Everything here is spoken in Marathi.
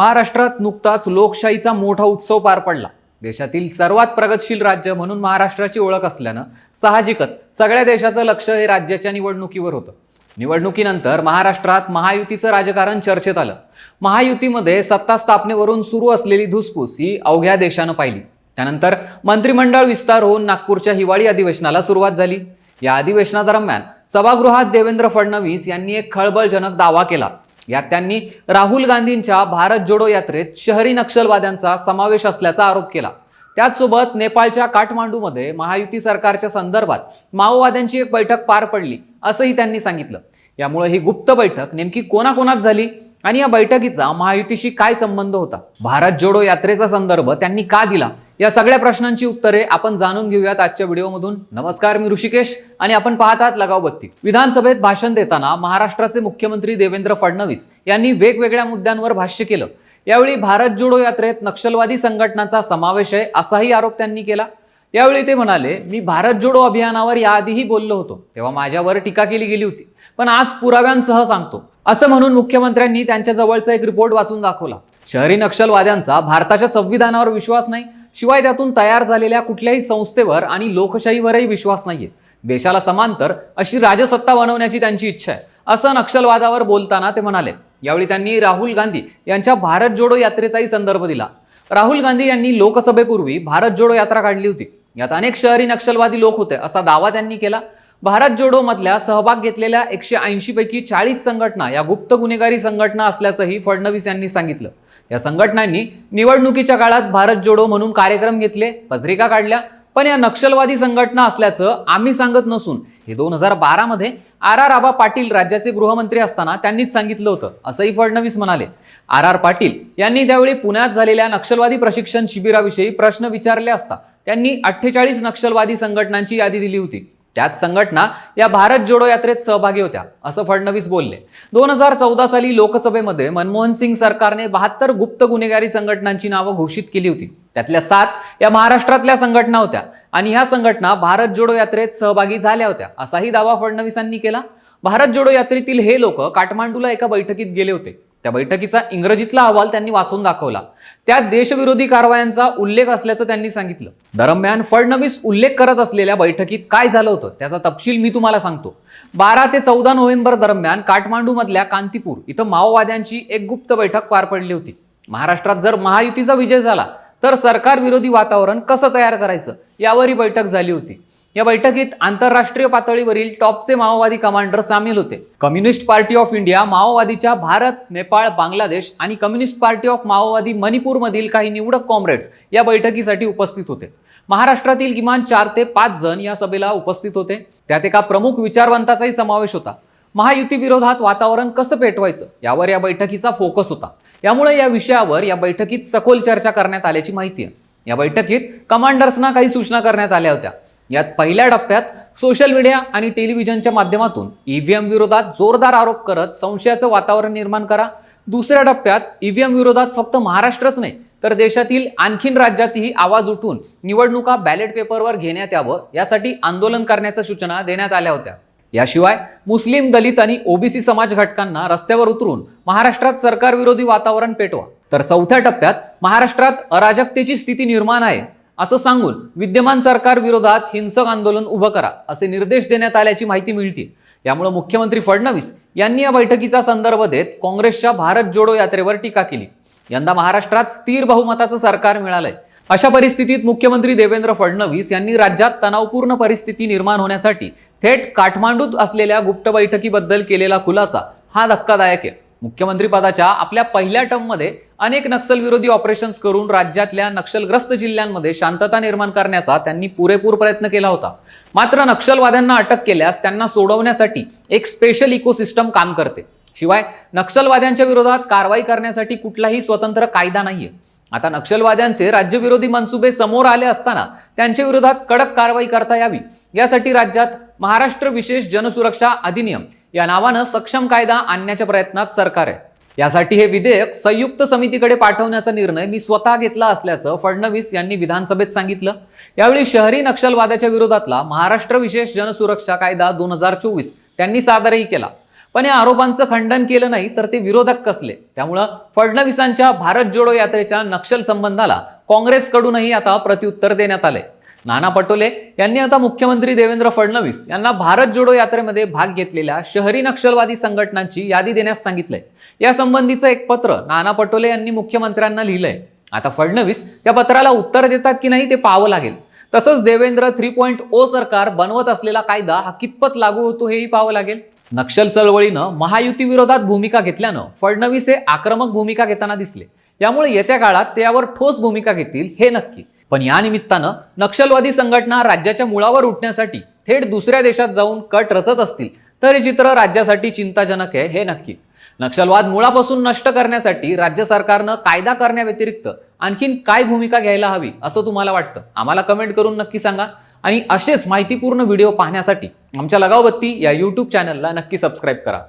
महाराष्ट्रात नुकताच लोकशाहीचा मोठा उत्सव पार पडला. देशातील सर्वात प्रगतशील राज्य म्हणून महाराष्ट्राची ओळख असल्यानं साहजिकच सगळ्या देशाचं लक्ष हे राज्याच्या निवडणुकीवर होतं. निवडणुकीनंतर महाराष्ट्रात महायुतीचं राजकारण चर्चेत आलं. महायुतीमध्ये सत्ता स्थापनेवरून सुरू असलेली धुसफूस ही अवघ्या देशानं पाहिली. त्यानंतर मंत्रिमंडळ विस्तार होऊन नागपूरच्या हिवाळी अधिवेशनाला सुरुवात झाली. या अधिवेशनादरम्यान सभागृहात देवेंद्र फडणवीस यांनी एक खळबळजनक दावा केला. यात त्यांनी राहुल गांधींच्या भारत जोडो यात्रेत शहरी नक्षलवाद्यांचा समावेश असल्याचा आरोप केला. त्याचसोबत नेपाळच्या काठमांडूमध्ये महायुती सरकारच्या संदर्भात माओवाद्यांची एक बैठक पार पडली असंही त्यांनी सांगितलं. यामुळे ही गुप्त बैठक नेमकी कोणाकोणात झाली आणि या बैठकीचा महायुतीशी काय संबंध होता? भारत जोडो यात्रेचा संदर्भ त्यांनी का दिला? या सगळ्या प्रश्नांची उत्तरे आपण जाणून घेऊयात आजच्या व्हिडिओमधून. नमस्कार मी ऋषिकेश आणि आपण पाहतात लगाव बत्ती. विधानसभेत भाषण देताना महाराष्ट्राचे मुख्यमंत्री देवेंद्र फडणवीस यांनी वेगवेगळ्या मुद्द्यांवर भाष्य केलं. यावेळी भारत जोडो यात्रेत नक्षलवादी संघटनांचा समावेश आहे असाही आरोप त्यांनी केला. यावेळी ते म्हणाले मी भारत जोडो अभियानावर याआधीही बोललो होतो तेव्हा माझ्यावर टीका केली गेली होती. पण आज पुराव्यांसह सांगतो. असं म्हणून मुख्यमंत्र्यांनी त्यांच्या जवळचा एक रिपोर्ट वाचून दाखवला. शहरी नक्षलवाद्यांचा भारताच्या संविधानावर विश्वास नाही शिवाय त्यातून तयार झालेल्या कुठल्याही संस्थेवर आणि लोकशाहीवरही विश्वास नाहीये. देशाला समांतर अशी राजसत्ता बनवण्याची त्यांची इच्छा आहे. असं नक्षलवादावर बोलताना ते म्हणाले. यावेळी त्यांनी राहुल गांधी यांच्या भारत जोडो यात्रेचाही संदर्भ दिला. राहुल गांधी यांनी लोकसभेपूर्वी भारत जोडो यात्रा काढली होती. यात अनेक शहरी नक्षलवादी लोक होते असा दावा त्यांनी केला. भारत जोडो मधल्या सहभाग घेतलेल्या एकशे ऐंशीपैकी चाळीस संघटना या गुप्त गुन्हेगारी संघटना असल्याचंही फडणवीस यांनी सांगितलं. या संघटनांनी निवडणुकीच्या काळात भारत जोडो म्हणून कार्यक्रम घेतले पत्रिका काढल्या पण या नक्षलवादी संघटना असल्याचं आम्ही सांगत नसून हे दोन हजार बारामध्ये आर आर आबा पाटील राज्याचे गृहमंत्री असताना त्यांनीच सांगितलं होतं असंही फडणवीस म्हणाले. आर आर पाटील यांनी त्यावेळी पुण्यात झालेल्या नक्षलवादी प्रशिक्षण शिबिराविषयी प्रश्न विचारले असता त्यांनी अठ्ठेचाळीस नक्षलवादी संघटनांची यादी दिली होती. त्याच संघटना या भारत जोडो यात्रेत सहभागी होत्या असं फडणवीस बोलले. दोन हजार चौदा साली लोकसभेमध्ये मनमोहन सिंग सरकारने बहात्तर गुप्त गुन्हेगारी संघटनांची नावं घोषित केली होती. त्यातल्या सात या महाराष्ट्रातल्या संघटना होत्या आणि ह्या संघटना भारत जोडो यात्रेत सहभागी झाल्या होत्या असाही दावा फडणवीसांनी केला. भारत जोडो यात्रेतील हे लोक काठमांडूला एका बैठकीत गेले होते. त्या बैठकीचा इंग्रजीतला अहवाल त्यांनी वाचून दाखवला. त्यात देशविरोधी कारवायांचा उल्लेख असल्याचं त्यांनी सांगितलं. दरम्यान फडणवीस उल्लेख करत असलेल्या बैठकीत काय झालं होतं त्याचा तपशील मी तुम्हाला सांगतो. बारा ते चौदा नोव्हेंबर दरम्यान काठमांडूमधल्या कांतीपूर इथं माओवाद्यांची एक गुप्त बैठक पार पडली होती. महाराष्ट्रात जर महायुतीचा विजय झाला तर सरकार विरोधी वातावरण कसं तयार करायचं? यावर ही बैठक झाली होती. या बैठकीत आंतरराष्ट्रीय पातळीवरील टॉपचे माओवादी कमांडर सामील होते. कम्युनिस्ट पार्टी ऑफ इंडिया माओवादीच्या भारत नेपाळ बांगलादेश आणि कम्युनिस्ट पार्टी ऑफ माओवादी मणिपूरमधील काही निवडक कॉम्रेड्स या बैठकीसाठी उपस्थित होते. महाराष्ट्रातील किमान चार ते पाच जण या सभेला उपस्थित होते. त्यात एका प्रमुख विचारवंताचाही समावेश होता. महायुती विरोधात वातावरण कसं पेटवायचं? यावर या बैठकीचा फोकस होता. यामुळे या विषयावर या बैठकीत सखोल चर्चा करण्यात आल्याची माहिती आहे. या बैठकीत कमांडर्सना काही सूचना करण्यात आल्या होत्या. यात पहिल्या टप्प्यात सोशल मीडिया आणि टेलिव्हिजनच्या माध्यमातून ईव्हीएम विरोधात जोरदार आरोप करत संशयाचं वातावरण निर्माण करा. दुसऱ्या टप्प्यात ईव्हीएम विरोधात फक्त महाराष्ट्रच नाही तर देशातील आणखीन राज्यातही आवाज उठून निवडणुका बॅलेट पेपरवर घेण्यात यावं यासाठी आंदोलन करण्याच्या सूचना देण्यात आल्या होत्या. याशिवाय मुस्लिम दलित आणि ओबीसी समाज घटकांना रस्त्यावर उतरून महाराष्ट्रात सरकारविरोधी वातावरण पेटवा. तर चौथ्या टप्प्यात महाराष्ट्रात अराजकतेची स्थिती निर्माण आहे. असं सांगून विद्यमान सरकार विरोधात हिंसक आंदोलन उभं करा असे निर्देश देण्यात आल्याची माहिती मिळते यामुळे मुख्यमंत्री फडणवीस यांनी या बैठकीचा संदर्भ देत काँग्रेसच्या भारत जोडो यात्रेवर टीका केली. यंदा महाराष्ट्रात स्थिर बहुमताचं सरकार मिळालंय. अशा परिस्थितीत मुख्यमंत्री देवेंद्र फडणवीस यांनी राज्यात तणावपूर्ण परिस्थिती निर्माण होण्यासाठी थेट काठमांडूत असलेल्या गुप्त बैठकीबद्दल केलेला खुलासा हा धक्कादायक आहे. मुख्यमंत्रीपदाच्या आपल्या पहिल्या टर्ममध्ये अनेक नक्षलविरोधी ऑपरेशन्स करून राज्यातल्या नक्षलग्रस्त जिल्ह्यांमध्ये शांतता निर्माण करण्याचा त्यांनी पुरेपूर प्रयत्न केला होता. मात्र नक्षलवाद्यांना अटक केल्यास त्यांना सोडवण्यासाठी एक स्पेशल इकोसिस्टम काम करते. शिवाय नक्षलवाद्यांच्या विरोधात कारवाई करण्यासाठी कुठलाही स्वतंत्र कायदा नाहीये. आता नक्षलवाद्यांचे राज्यविरोधी मनसुबे समोर आले असताना त्यांच्या विरोधात कडक कारवाई करता यावी. यासाठी राज्यात महाराष्ट्र विशेष जनसुरक्षा अधिनियम या नावानं सक्षम कायदा आणण्याच्या प्रयत्नात सरकार आहे. यासाठी हे विधेयक संयुक्त समितीकडे पाठवण्याचा निर्णय मी स्वतः घेतला असल्याचं फडणवीस यांनी विधानसभेत सांगितलं. यावेळी शहरी नक्षलवादाच्या विरोधातला महाराष्ट्र विशेष जनसुरक्षा कायदा दोन हजार चोवीस त्यांनी सादरही केला. पण या आरोपांचं खंडन केलं नाही तर ते विरोधक कसले? त्यामुळं फडणवीसांच्या भारत जोडो यात्रेच्या नक्षल संबंधाला काँग्रेसकडूनही आता प्रत्युत्तर देण्यात आलंय. नाना पटोले यांनी आता मुख्यमंत्री देवेंद्र फडणवीस यांना भारत जोडो यात्रेमध्ये भाग घेतलेल्या शहरी नक्षलवादी संघटनांची यादी देण्यास सांगितलंय. या संबंधीचं एक पत्र नाना पटोले यांनी मुख्यमंत्र्यांना लिहिलंय. आता फडणवीस त्या पत्राला उत्तर देतात की नाही ते पाहावं लागेल. तसंच देवेंद्र थ्री पॉईंट ओ सरकार बनवत असलेला कायदा हा कितपत लागू होतो हेही पाहावं लागेल. नक्षल चळवळीनं महायुती विरोधात भूमिका घेतल्यानं फडणवीस हे आक्रमक भूमिका घेताना दिसले. यामुळे येत्या काळात ते यावर ठोस भूमिका घेतील हे नक्की. पण या निमित्तानं नक्षलवादी संघटना राज्याच्या मुळावर उठण्यासाठी थेट दुसऱ्या देशात जाऊन कट रचत असतील तर हे चित्र राज्यासाठी चिंताजनक आहे हे नक्की. नक्षलवाद मुळापासून नष्ट करण्यासाठी राज्य सरकारनं कायदा करण्याव्यतिरिक्त आणखीन काय भूमिका घ्यायला हवी असं तुम्हाला वाटतं? आम्हाला कमेंट करून नक्की सांगा. आणि असेच माहितीपूर्ण व्हिडिओ पाहण्यासाठी आमच्या लगावबत्ती या यूट्यूब चॅनलला नक्की सबस्क्राईब करा.